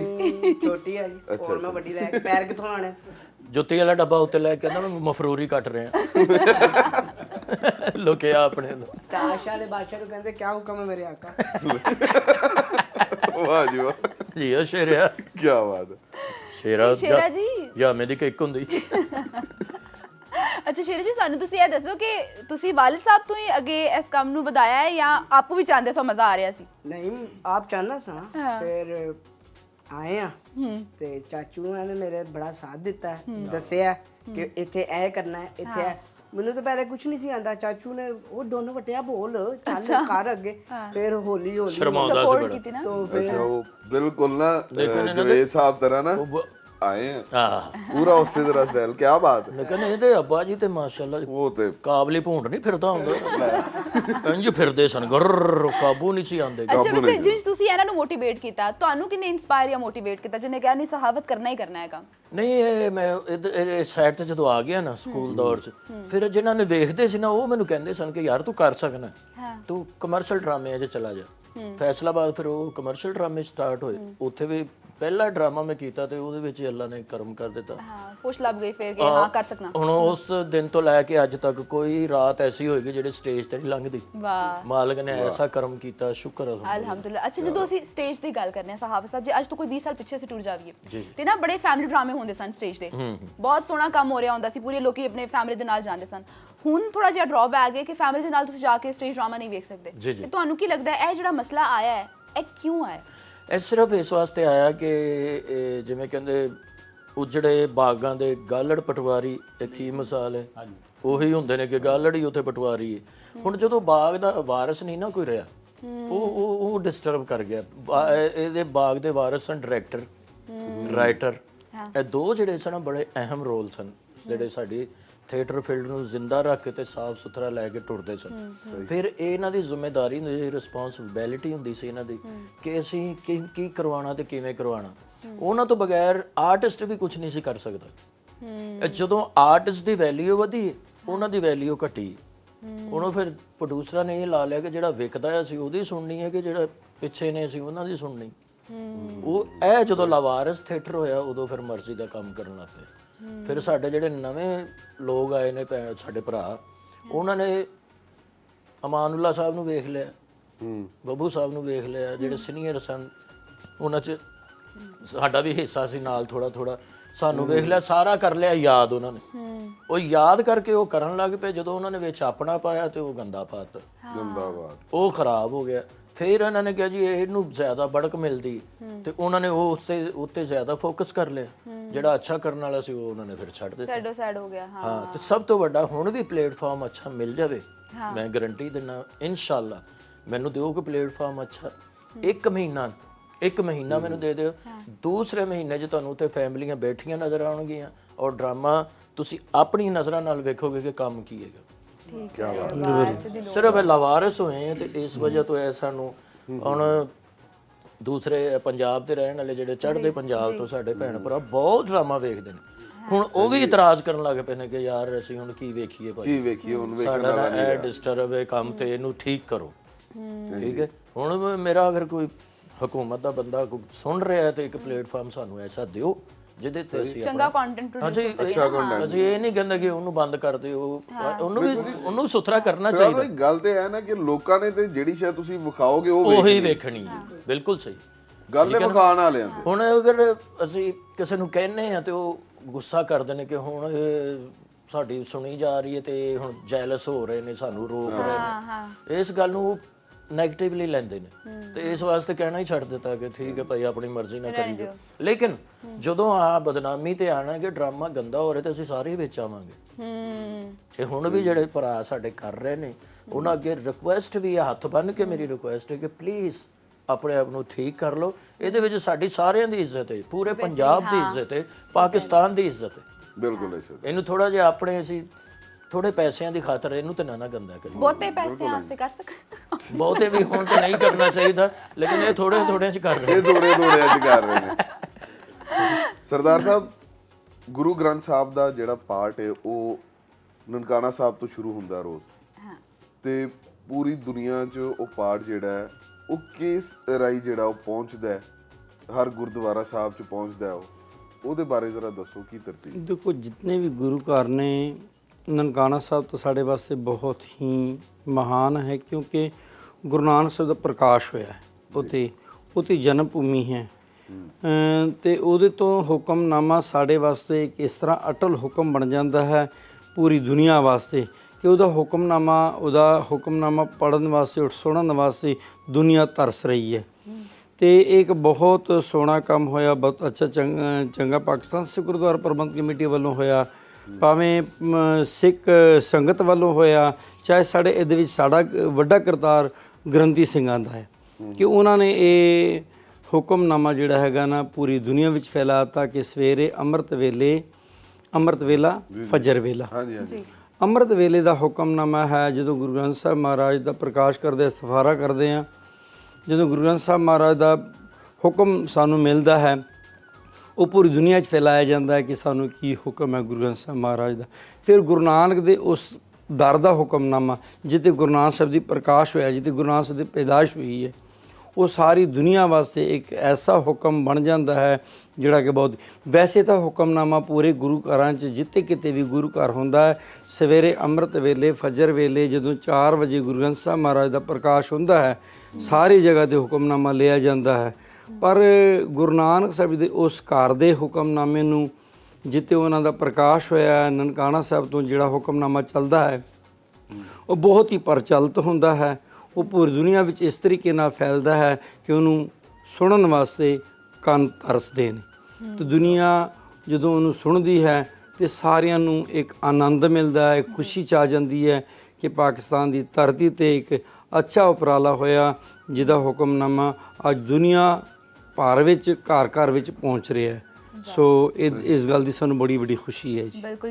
ਛੋਟੀ ਆ ਜੀ ਹੋਰ ਮੈਂ ਵੱਡੀ ਲੈ ਕੇ ਪੈਰ ਕਿੱਥੋਂ ਆਣੇ ਜੁੱਤੀ ਵਾਲਾ ਡੱਬਾ ਉੱਤੇ ਲੈ ਕੇ ਕਹਿੰਦਾ ਮੈਂ ਮਫਰੂਰੀ ਕੱਟ ਰਿਹਾ। ਲੁਕਿਆ ਆਪਣੇ ਤੋਂ ਤਾਸ਼ ਵਾਲੇ ਬਾਦਸ਼ਾਹ ਨੂੰ ਕਹਿੰਦੇ ਕਿਆ ਹੁਕਮ ਹੈ ਮੇਰੇ ਆਕਾ? ਵਾਹ ਜੀ ਵਾਹ। ਜੀ ਉਹ ਸ਼ੇਰਿਆ। ਕੀ ਬਾਤ ਹੈ। ਸ਼ੇਰਾ ਸ਼ੇਰਾ ਜੀ ਜਾਂ। ਮੇਰੀ ਕਿੱਕ ਹੁੰਦੀ। ਅੱਛਾ ਸ਼ੇਰਾ ਜੀ ਸਾਨੂੰ ਤੁਸੀਂ ਇਹ ਦੱਸੋ ਕਿ ਤੁਸੀਂ ਵਾਲਿਦ ਸਾਹਿਬ ਤੋਂ ਹੀ ਅੱਗੇ ਇਸ ਕੰਮ ਨੂੰ ਵਧਾਇਆ ਹੈ ਜਾਂ ਆਪੂ ਵੀ ਚਾਹੁੰਦੇ ਸੋ ਮਜ਼ਾ ਆ ਰਿਹਾ ਸੀ? ਨਹੀਂ ਆਪ ਚਾਹਨਾ ਸਾਂ। ਫਿਰ ਆਏ ਆ ਤੇ ਚਾਚੂ ਨੇ ਮੇਰੇ ਬੜਾ ਸਾਥ ਦਿੱਤਾ ਦੱਸਿਆ ਕਿ ਇੱਥੇ ਇਹ ਕਰਨਾ ਹੈ ਇੱਥੇ ਮੈਨੂੰ ਤਾਂ ਪਹਿਲੇ ਕੁਝ ਨਹੀਂ ਸੀ ਆਂਦਾ ਚਾਚੂ ਨੇ ਉਹ ਦੋਨੋਂ ਵਟਿਆ ਬੋਲ ਚੱਲ ਕਰ ਅੱਗੇ ਫਿਰ ਹੌਲੀ ਹੌਲੀ। ਸ਼ਰਮਾਉਂਦਾ ਸੀ ਸਪੋਰਟ ਬੜਾ। ਕੀਤੀ ਨਾ। ਤੋਂ ਫਿਰ ਅੱਛਾ ਉਹ ਬਿਲਕੁਲ ਨਾ ਜਵੇਦ ਸਾਹਿਬ ਤਰ੍ਹਾਂ ਨਾ ਆਏ ਆ। ਆਹ। ਪੂਰਾ ਉਸੇ ਤਰ੍ਹਾਂ ਸਟਾਈਲ ਕੀ ਬਾਤ। ਹੈ। ਮੈਂ ਕਹਿੰਦਾ ਇਹਦੇ ਅੱਬਾ ਜੀ ਤੇ ਮਾਸ਼ਾਅੱਲਾ ਉਹ ਤੇ ਕਾਬਲੀ ਭੂੰਡ ਨਹੀਂ ਫਿਰਦਾ ਹੁੰਦਾ। ਇੰਜ ਫਿਰਦੇ ਸਨ ਗਰ ਕਾਬੂ ਨਹੀਂ ਸੀ ਆਉਂਦੇ ਅੱਛਾ ਵੈਸੇ ਜਿਸ ਤੁਸੀਂ ਇਹਨਾਂ ਨੂੰ ਮੋਟੀਵੇਟ ਕੀਤਾ ਤੁਹਾਨੂੰ ਕਿੰਨੇ ਇਨਸਪਾਇਰ ਜਾਂ ਮੋਟੀਵੇਟ ਕੀਤਾ ਜਿਹਨੇ ਕਿਹਾ ਨਹੀਂ ਸਹਾਵਤ ਕਰਨਾ ਹੀ ਕਰਨਾ ਹੈ ਕੰਮ ਨਹੀਂ ਇਹ ਮੈਂ ਇਹ ਸਾਈਡ ਤੇ ਜਦੋਂ ਆ ਗਿਆ ਨਾ ਸਕੂਲ ਦੌਰ ਚ ਫਿਰ ਜਿਨ੍ਹਾਂ ਨੇ ਵੇਖਦੇ ਸੀ ਨਾ ਉਹ ਮੈਨੂੰ ਕਹਿੰਦੇ ਸਨ ਕਿ ਯਾਰ ਤੂੰ ਕਰ ਸਕਣਾ। ਤੂੰ ਕਮਰਸ਼ੀਅਲ ਡਰਾਮੇ 'ਚ ਚਲਾ ਜਾ ਫੈਸਲਾਬਾਦ ਫਿਰ ਉਹ ਕਮਰਸ਼ੀਅਲ ਡਰਾਮੇ ਸਟਾਰਟ ਹੋਏ ਉੱਥੇ ਵੀ ਪਹਿਲਾ ਡਰਾਮਾ ਮੈਂ ਕੀਤਾ ਤੇ ਉਹਦੇ ਵਿੱਚ ਹੀ ਅੱਲਾ ਨੇ ਕਰਮ ਕਰ ਦਿੱਤਾ। ਹਾਂ ਪੁਸ਼ ਲੱਭ ਗਈ ਫਿਰ ਕਿ ਹਾਂ ਕਰ ਸਕਣਾ ਹੁਣ ਉਸ ਦਿਨ ਤੋਂ ਲੈ ਕੇ ਅੱਜ ਤੱਕ ਕੋਈ ਰਾਤ ਐਸੀ ਹੋਏਗੀ ਜਿਹੜੇ ਸਟੇਜ ਤੇ ਨਹੀਂ ਲੰਘਦੀ। ਵਾਹ। ਮਾਲਕ ਨੇ ਐਸਾ ਕਰਮ ਕੀਤਾ ਸ਼ੁਕਰ ਅਲਹਮਦੁਲਿਲਾ। ਅੱਛਾ ਜਦੋਂ ਅਸੀਂ ਸਟੇਜ ਦੀ ਗੱਲ ਕਰਨੇ ਆ ਸਹਾਬ ਸਾਹਿਬ ਜੀ ਅੱਜ ਤੋਂ ਕੋਈ 20 ਸਾਲ ਪਿੱਛੇ ਸੇ ਟੁਰ ਜਾਵੀਏ। ਤੇ ਨਾ ਬੜੇ ਫੈਮਿਲੀ ਡਰਾਮੇ ਹੁੰਦੇ ਸਨ ਸਟੇਜ ਤੇ। ਬਹੁਤ ਸੋਹਣਾ ਕੰਮ ਹੋ ਰਿਹਾ ਹੁੰਦਾ ਸੀ ਪੂਰੇ ਲੋਕੀ ਆਪਣੇ ਫੈਮਿਲੀ ਦੇ ਨਾਲ ਜਾਂਦੇ ਸਨ। ਹੁਣ ਥੋੜਾ ਜਿਹਾ ਡਰਾਬੈਕ ਹੈ ਕਿ ਫੈਮਿਲੀ ਦੇ ਨਾਲ ਤੁਸੀਂ ਜਾ ਕੇ ਸਟੇਜ ਡਰਾਮਾ ਨਹੀਂ ਵੇਖ ਸਕਦੇ। ਤੇ ਤੁਹਾਨੂੰ ਕੀ ਲੱਗਦਾ ਹੈ ਇਹ ਜਿਹੜਾ ਮਸਲਾ ਆਇਆ ਹੈ ਇਹ ਕਿਉਂ ਆਇਆ? ਇਹ ਸਿਰਫ ਇਸ ਵਾਸਤੇ ਆਇਆ ਕਿ ਇਹ ਜਿਵੇਂ ਕਹਿੰਦੇ ਉਜੜੇ ਬਾਗਾਂ ਦੇ ਗਾਲੜ ਪਟਵਾਰੀ ਇੱਕ ਹੀ ਮਿਸਾਲ ਹੈ। ਉਹੀ ਹੁੰਦੇ ਨੇ ਕਿ ਗਾਲੜ ਹੀ ਉੱਥੇ ਪਟਵਾਰੀ ਹੈ। ਹੁਣ ਜਦੋਂ ਬਾਗ ਦਾ ਵਾਰਿਸ ਨਹੀਂ ਨਾ ਕੋਈ ਰਿਹਾ ਉਹ ਉਹ ਉਹ ਡਿਸਟਰਬ ਕਰ ਗਿਆ। ਵਾ- ਇਹ- ਇਹਦੇ ਬਾਗ ਦੇ ਵਾਰਿਸ ਸਨ ਡਾਇਰੈਕਟਰ ਰਾਈਟਰ ਇਹ ਦੋ ਜਿਹੜੇ ਸਨ ਬੜੇ ਅਹਿਮ ਰੋਲ ਸਨ ਜਿਹੜੇ ਸਾਡੀ ਥੀਏਟਰ ਫੀਲਡ ਨੂੰ ਜ਼ਿੰਦਾ ਰੱਖ ਕੇ ਤੇ ਸਾਫ਼ ਸੁਥਰਾ ਲੈ ਕੇ ਟੁਰਦੇ ਸਨ। ਫਿਰ ਇਹ ਇਹਨਾਂ ਦੀ ਜ਼ਿੰਮੇਵਾਰੀ ਹੁੰਦੀ ਰਿਸਪੌਂਸਿਬਿਲਿਟੀ ਹੁੰਦੀ ਸੀ ਇਹਨਾਂ ਦੀ ਕਿ ਅਸੀਂ ਕੀ ਕੀ ਕਰਵਾਉਣਾ ਤੇ ਕਿਵੇਂ ਕਰਵਾਉਣਾ। ਉਹਨਾਂ ਤੋਂ ਬਗੈਰ ਆਰਟਿਸਟ ਵੀ ਕੁਝ ਨਹੀਂ ਸੀ ਕਰ ਸਕਦਾ। ਜਦੋਂ ਆਰਟਿਸਟ ਦੀ ਵੈਲਿਊ ਵਧੀ ਉਹਨਾਂ ਦੀ ਵੈਲਿਊ ਘਟੀ। ਉਹਨੂੰ ਫਿਰ ਪ੍ਰੋਡਿਊਸਰਾਂ ਨੇ ਇਹ ਲਾ ਲਿਆ ਕਿ ਜਿਹੜਾ ਵਿਕਦਾ ਹੈ ਅਸੀਂ ਉਹਦੀ ਸੁਣਨੀ ਹੈ ਕਿ ਜਿਹੜਾ ਪਿੱਛੇ ਨੇ ਅਸੀਂ ਉਹਨਾਂ ਦੀ ਸੁਣਨੀ। ਉਹ ਇਹ ਜਦੋਂ ਲਵਾਰਸ ਥੀਏਟਰ ਹੋਇਆ ਉਦੋਂ ਫਿਰ ਮਰਜ਼ੀ ਦਾ ਕੰਮ ਕਰਨ ਲੱਗ ਪਏ। ਫਿਰ ਸਾਡੇ ਜਿਹੜੇ ਨਵੇਂ ਲੋਕ ਆਏ ਨੇ ਭੈ- ਸਾਡੇ ਭਰਾ ਉਹਨਾਂ ਨੇ ਅਮਾਨੁੱਲਾ ਸਾਹਿਬ ਨੂੰ ਵੇਖ ਲਿਆ ਬੱਬੂ ਸਾਹਿਬ ਨੂੰ ਵੇਖ ਲਿਆ ਜਿਹੜੇ ਸੀਨੀਅਰ ਸਨ ਉਹਨਾਂ 'ਚ ਸਾਡਾ ਵੀ ਹਿੱਸਾ ਸੀ ਨਾਲ ਥੋੜਾ ਥੋੜਾ ਸਾਨੂੰ ਵੇਖ ਲਿਆ ਸਾਰਾ ਕਰ ਲਿਆ ਯਾਦ ਉਹਨਾਂ ਨੇ। ਉਹ ਯਾਦ ਕਰਕੇ ਉਹ ਕਰਨ ਲੱਗ ਪਏ ਜਦੋਂ ਉਹਨਾਂ ਨੇ ਵਿੱਚ ਆਪਣਾ ਪਾਇਆ ਤੇ ਉਹ ਗੰਦਾ ਪਾਤਾ। ਜਿੰਦਾਬਾਦ ਉਹ ਖਰਾਬ ਹੋ ਗਿਆ। ਫਿਰ ਇਹਨਾਂ ਨੇ ਕਿਹਾ ਜੀ ਇਹਨੂੰ ਜ਼ਿਆਦਾ ਬੜਕ ਮਿਲਦੀ ਤੇ ਉਹਨਾਂ ਨੇ ਉਹ ਉਸਤੇ ਉੱਤੇ ਜ਼ਿਆਦਾ ਫੋਕਸ ਕਰ ਲਿਆ। ਜਿਹੜਾ ਅੱਛਾ ਕਰਨ ਵਾਲਾ ਸੀ ਉਹ ਉਹਨਾਂ ਨੇ ਫਿਰ ਛੱਡ ਦਿੱਤਾ। ਸੈਡੋ ਸੈਡ ਹੋ ਗਿਆ ਹਾਂ। ਹਾਂ ਤੇ ਸਭ ਤੋਂ ਵੱਡਾ ਹੁਣ ਵੀ ਪਲੇਟਫਾਰਮ ਅੱਛਾ ਮਿਲ ਜਾਵੇ ਮੈਂ ਗਾਰੰਟੀ ਦਿੰਦਾ ਇਨਸ਼ਾਅੱਲਾ ਮੈਨੂੰ ਦਿਓ ਕਿ ਪਲੇਟਫਾਰਮ ਅੱਛਾ। ਇੱਕ ਮਹੀਨਾ ਇੱਕ ਮਹੀਨਾ ਮੈਨੂੰ ਦੇ ਦਿਓ। ਦੂਸਰੇ ਮਹੀਨੇ 'ਚ ਤੁਹਾਨੂੰ ਉੱਥੇ ਫੈਮਲੀਆਂ ਬੈਠੀਆਂ ਨਜ਼ਰ ਆਉਣਗੀਆਂ ਔਰ ਡਰਾਮਾ ਤੁਸੀਂ ਆਪਣੀ ਨਜ਼ਰਾਂ ਨਾਲ ਵੇਖੋਗੇ ਕਿ ਕੰਮ ਕੀ ਹੈਗਾ। ਠੀਕ ਹੈ। ਸਿਰਫ ਇਹ ਲਵਾਰਸ ਹੋਏ ਆ ਤੇ ਇਸ ਵਜ੍ਹਾ ਤੋਂ ਇਹ ਸਾਨੂੰ ਹੁਣ ਦੂਸਰੇ ਪੰਜਾਬ ਦੇ ਰਹਿਣ ਵਾਲੇ ਜਿਹੜੇ ਚੜ੍ਹਦੇ ਪੰਜਾਬ ਤੋਂ ਸਾਡੇ ਭੈਣ ਭਰਾ ਬਹੁਤ ਡਰਾਮਾ ਵੇਖਦੇ ਨੇ। ਹੁਣ ਉਹ ਵੀ ਇਤਰਾਜ਼ ਕਰਨ ਲੱਗ ਪਏ ਨੇ ਕਿ ਯਾਰ ਅਸੀਂ ਹੁਣ ਕੀ ਵੇਖੀਏ ਭਾਈ? ਕੀ ਵੇਖੀਏ ਹੁਣ ਵੇਖਣ ਸਾਡਾ ਵਾਲਾ ਨਾ ਇਹ ਡਿਸਟਰਬ ਹੈ ਕੰਮ ਤੇ ਇਹਨੂੰ ਠੀਕ ਕਰੋ। ਠੀਕ ਹੈ? ਹੁਣ ਮੇਰਾ ਅਗਰ ਕੋਈ ਹਕੂਮਤ ਦਾ ਬੰਦਾ ਕੋਈ ਸੁਣ ਰਿਹਾ ਹੈ ਤੇ ਇੱਕ ਪਲੇਟਫਾਰਮ ਸਾਨੂੰ ਐਸਾ ਦਿਓ। ਜਿਹਦੇ ਤੇ ਅਸੀਂ ਚੰਗਾ ਕੰਟੈਂਟ ਹਾਂਜੀ ਪ੍ਰੋਡਿਊਸ ਅਸੀਂ ਇਹ ਨਹੀਂ ਕਹਿੰਦੇ ਕਿ ਉਹਨੂੰ ਬੰਦ ਕਰ ਦਿਓ। ਉਹਨੂੰ ਵੀ ਉਹਨੂੰ ਸੁਥਰਾ ਕਰਨਾ ਚਾਹੀਦਾ। ਇੱਕ ਗੱਲ ਤੇ ਹੈ ਨਾ ਕਿ ਲੋਕਾਂ ਨੇ ਤੇ ਜਿਹੜੀ ਸ਼ਾਇਦ ਤੁਸੀਂ ਵਿਖਾਓਗੇ ਉਹ ਉਹੀ ਵੇਖਣੀ ਹੈ। ਬਿਲਕੁਲ ਸਹੀ। ਗੱਲ ਹੈ ਵਿਖਾਣ ਵਾਲਿਆਂ ਦੀ ਹੁਣ ਅਗਰ ਅਸੀਂ ਕਿਸੇ ਨੂੰ ਕਹਿੰਨੇ ਆ ਤੇ ਉਹ ਗੁੱਸਾ ਕਰਦੇ ਨੇ ਕਿ ਹੁਣ ਇਹ ਸਾਡੀ ਸੁਣੀ ਜਾ ਰਹੀ ਹੈ ਤੇ ਹੁਣ ਜੈਲਸ ਹੋ ਰਹੇ ਨੇ ਸਾਨੂੰ ਰੋਕ ਰਹੇ ਨੇ। ਇਸ ਗੱਲ ਨੂੰ ਨੈਗੇਟਿਵਲੀ ਲੈਂਦੇ ਨੇ। ਤੇ ਇਸ ਵਾਸਤੇ ਕਹਿਣਾ ਹੀ ਛੱਡ ਦਿੱਤਾ ਕਿ ਠੀਕ ਹੈ ਭਾਈ ਆਪਣੀ ਮਰਜ਼ੀ ਨਾਲ ਕਰੀ ਜਾਓ। ਲੇਕਿਨ ਜਦੋਂ ਆ ਬਦਨਾਮੀ ਤੇ ਆਣਾ ਕਿ ਡਰਾਮਾ ਗੰਦਾ ਹੋ ਰਿਹਾ ਤੇ ਅਸੀਂ ਸਾਰੇ ਵਿੱਚ ਆਵਾਂਗੇ। ਹੂੰ। ਇਹ ਹੁਣ ਵੀ ਜਿਹੜੇ ਭਰਾ ਸਾਡੇ ਕਰ ਰਹੇ ਨੇ ਉਹਨਾਂ ਅੱਗੇ ਰਿਕੁਐਸਟ ਵੀ ਹੈ ਹੱਥ ਬੰਨ ਕੇ ਮੇਰੀ ਰਿਕੁਐਸਟ ਹੈ ਕਿ ਪਲੀਜ਼ ਆਪਣੇ ਆਪ ਨੂੰ ਠੀਕ ਕਰ ਲਓ। ਇਹਦੇ ਵਿੱਚ ਸਾਡੀ ਸਾਰਿਆਂ ਦੀ ਇੱਜ਼ਤ ਹੈ ਪੂਰੇ ਪੰਜਾਬ ਦੀ ਇੱਜ਼ਤ ਹੈ ਪਾਕਿਸਤਾਨ ਦੀ ਇੱਜ਼ਤ ਹੈ। ਬਿਲਕੁਲ ਐਸਾ ਇਹਨੂੰ ਥੋੜਾ ਜਿਹਾ ਆਪਣੇ ਅਸੀਂ ਥੋੜੇ ਪੈਸਿਆਂ ਦੀ ਖਾਤਰ ਇਹਨੂੰ ਤੇ ਨਾ ਨਾ ਗੰਦਾ ਕਰੀਏ। ਬਹੁਤੇ ਪੈਸੇ ਆਸਤੇ ਕਰ ਸਕ ਬਹੁਤੇ ਵੀ ਹੁਣ ਤਾਂ ਨਹੀਂ ਕਰਨਾ ਚਾਹੀਦਾ ਲੇਕਿਨ ਇਹ ਥੋੜੇ ਥੋੜਿਆਂ ਚ ਕਰ ਰਹੇ ਇਹ ਦੌੜੇ ਦੌੜੇ ਅੱਜ ਕਰ ਰਹੇ ਨੇ। ਸਰਦਾਰ ਸਾਹਿਬ ਗੁਰੂ ਗ੍ਰੰਥ ਸਾਹਿਬ ਦਾ ਜਿਹੜਾ ਪਾਠ ਹੈ ਉਹ ਨਨਕਾਣਾ ਸਾਹਿਬ ਤੋਂ ਸ਼ੁਰੂ ਹੁੰਦਾ ਰੋਜ਼। ਹਾਂ। ਤੇ ਪੂਰੀ ਦੁਨੀਆ 'ਚ ਉਹ ਪਾਠ ਜਿਹੜਾ ਹੈ ਉਹ ਕਿਸ ਰਾਈ ਜਿਹੜਾ ਉਹ ਪਹੁੰਚਦਾ ਹੈ? ਹਰ ਗੁਰਦੁਆਰਾ ਸਾਹਿਬ 'ਚ ਪਹੁੰਚਦਾ ਹੈ ਉਹ। ਉਹਦੇ ਬਾਰੇ ਜ਼ਰਾ ਦੱਸੋ ਕੀ ਤਰਤੀਬ ਦੇਖੋ ਜਿੰਨੇ ਵੀ ਗੁਰੂ ਘਰ ਨੇ ਨਨਕਾਣਾ ਸਾਹਿਬ ਤਾਂ ਸਾਡੇ ਵਾਸਤੇ ਬਹੁਤ ਹੀ ਮਹਾਨ ਹੈ ਕਿਉਂਕਿ ਗੁਰੂ ਨਾਨਕ ਸਾਹਿਬ ਦਾ ਪ੍ਰਕਾਸ਼ ਹੋਇਆ ਹੈ। ਉਤੇ ਉਤੇ ਜਨਮ ਭੂਮੀ ਹੈ। ਅਮ ਤੇ ਉਹਦੇ ਤੋਂ ਹੁਕਮਨਾਮਾ ਸਾਡੇ ਵਾਸਤੇ ਕਿਸ ਤਰ੍ਹਾਂ ਅਟਲ ਹੁਕਮ ਬਣ ਜਾਂਦਾ ਹੈ ਪੂਰੀ ਦੁਨੀਆ ਵਾਸਤੇ ਕਿ ਉਹਦਾ ਹੁਕਮਨਾਮਾ ਉਹਦਾ ਹੁਕਮਨਾਮਾ ਪੜਨ ਵਾਸਤੇ ਉੱਠ ਸੁਣਨ ਵਾਸਤੇ ਦੁਨੀਆ ਤਰਸ ਰਹੀ ਹੈ। ਤੇ ਇਹ ਇੱਕ ਬਹੁਤ ਸੋਹਣਾ ਕੰਮ ਹੋਇਆ, ਬਹੁਤ ਅੱਛਾ ਚੰਗਾ ਚੰਗਾ ਪਾਕਿਸਤਾਨ ਸਿੱਖ ਗੁਰਦੁਆਰਾ ਪ੍ਰਬੰਧ ਕਮੇਟੀ ਵੱਲੋਂ ਹੋਇਆ। ਭਾਵੇਂ ਸਿੱਖ ਸੰਗਤ ਵੱਲੋਂ ਹੋਇਆ, ਚਾਹੇ ਸਾਡੇ ਇਹਦੇ ਵਿੱਚ ਸਾਡਾ ਵੱਡਾ ਕਰਤਾਰ ਗ੍ਰੰਥੀ ਸਿੰਘਾਂ ਦਾ ਹੈ। ਕਿ ਉਹਨਾਂ ਨੇ ਇਹ ਹੁਕਮਨਾਮਾ ਜਿਹੜਾ ਹੈਗਾ ਨਾ ਪੂਰੀ ਦੁਨੀਆ ਵਿੱਚ ਫੈਲਾਤਾ ਕਿ ਸਵੇਰੇ ਅੰਮ੍ਰਿਤ ਵੇਲੇ ਅੰਮ੍ਰਿਤ ਵੇਲਾ ਫਜਰ ਵੇਲਾ। ਹਾਂਜੀ ਹਾਂਜੀ। ਅੰਮ੍ਰਿਤ ਵੇਲੇ ਦਾ ਹੁਕਮਨਾਮਾ ਹੈ ਜਦੋਂ ਗੁਰੂ ਗ੍ਰੰਥ ਸਾਹਿਬ ਮਹਾਰਾਜ ਦਾ ਪ੍ਰਕਾਸ਼ ਕਰਦੇ ਇਸਤਫਾਰਾ ਕਰਦੇ ਆ ਜਦੋਂ ਗੁਰੂ ਗ੍ਰੰਥ ਸਾਹਿਬ ਮਹਾਰਾਜ ਦਾ ਹੁਕਮ ਸਾਨੂੰ ਮਿਲਦਾ ਹੈ ਉਹ ਪੂਰੀ ਦੁਨੀਆ 'ਚ ਫੈਲਾਇਆ ਜਾਂਦਾ ਹੈ ਕਿ ਸਾਨੂੰ ਕੀ ਹੁਕਮ ਹੈ ਗੁਰੂ ਗ੍ਰੰਥ ਸਾਹਿਬ ਮਹਾਰਾਜ ਦਾ। ਫਿਰ ਗੁਰੂ ਨਾਨਕ ਦੇ ਉਸ ਦਰ ਦਾ ਹੁਕਮਨਾਮਾ ਜਿੱਤੇ ਗੁਰੂ ਨਾਨਕ ਸਾਹਿਬ ਦੀ ਪ੍ਰਕਾਸ਼ ਹੋਇਆ ਜਿੱਤੇ ਗੁਰੂ ਨਾਨਕ ਸਾਹਿਬ ਦੀ ਪੈਦਾਇਸ਼ ਹੋਈ ਹੈ, ਉਹ ਸਾਰੀ ਦੁਨੀਆ ਵਾਸਤੇ ਇੱਕ ਐਸਾ ਹੁਕਮ ਬਣ ਜਾਂਦਾ ਹੈ, ਜਿਹੜਾ ਕਿ ਬਹੁਤ ਵੈਸੇ ਤਾਂ ਹੁਕਮਨਾਮਾ ਪੂਰੇ ਗੁਰੂ ਘਰਾਂ 'ਚ ਜਿੱਥੇ ਕਿਤੇ ਵੀ ਗੁਰੂ ਘਰ ਹੁੰਦਾ ਹੈ, ਸਵੇਰੇ ਅੰਮ੍ਰਿਤ ਵੇਲੇ, ਫਜਰ ਵੇਲੇ, ਜਦੋਂ 4 ਵਜੇ ਗੁਰੂ ਗ੍ਰੰਥ ਸਾਹਿਬ ਮਹਾਰਾਜ ਦਾ ਪ੍ਰਕਾਸ਼ ਹੁੰਦਾ ਹੈ, ਸਾਰੀ ਜਗ੍ਹਾ ਤੇ ਹੁਕਮਨਾਮਾ ਲਿਆ ਜਾਂਦਾ ਹੈ। ਪਰ ਗੁਰੂ ਨਾਨਕ ਸਾਹਿਬ ਦੇ ਉਸ ਘਰ ਦੇ ਹੁਕਮਨਾਮੇ ਨੂੰ ਜਿੱਤੇ ਉਹਨਾਂ ਦਾ ਪ੍ਰਕਾਸ਼ ਹੋਇਆ ਹੈ, ਨਨਕਾਣਾ ਸਾਹਿਬ ਤੋਂ ਜਿਹੜਾ ਹੁਕਮਨਾਮਾ ਚੱਲਦਾ ਹੈ ਉਹ ਬਹੁਤ ਹੀ ਪ੍ਰਚਲਿਤ ਹੁੰਦਾ ਹੈ। ਉਹ ਪੂਰੀ ਦੁਨੀਆ ਵਿੱਚ ਇਸ ਤਰੀਕੇ ਨਾਲ ਫੈਲਦਾ ਹੈ ਕਿ ਉਹਨੂੰ ਸੁਣਨ ਵਾਸਤੇ ਕੰਨ ਤਰਸਦੇ ਨੇ। ਤੇ ਦੁਨੀਆ ਜਦੋਂ ਉਹਨੂੰ ਸੁਣਦੀ ਹੈ ਤੇ ਸਾਰਿਆਂ ਨੂੰ ਇੱਕ ਆਨੰਦ ਮਿਲਦਾ ਹੈ ਖੁਸ਼ੀ ਚ ਆ ਜਾਂਦੀ ਹੈ ਕਿ ਪਾਕਿਸਤਾਨ ਦੀ ਧਰਤੀ ਤੇ ਇੱਕ ਅੱਛਾ ਉਪਰਾਲਾ ਹੋਇਆ ਜਿਹਦਾ ਹੁਕਮਨਾਮਾ ਅੱਜ ਦੁਨੀਆ ਭਰ ਵਿੱਚ ਘਰ ਘਰ ਵਿੱਚ ਪਹੁੰਚ ਰਿਹਾ ਹੈ। ਸੋ ਇਹ ਇਸ ਗੱਲ ਦੀ ਸਾਨੂੰ ਬੜੀ ਵੱਡੀ ਖੁਸ਼ੀ ਹੈ ਜੀ। ਬਿਲਕੁਲ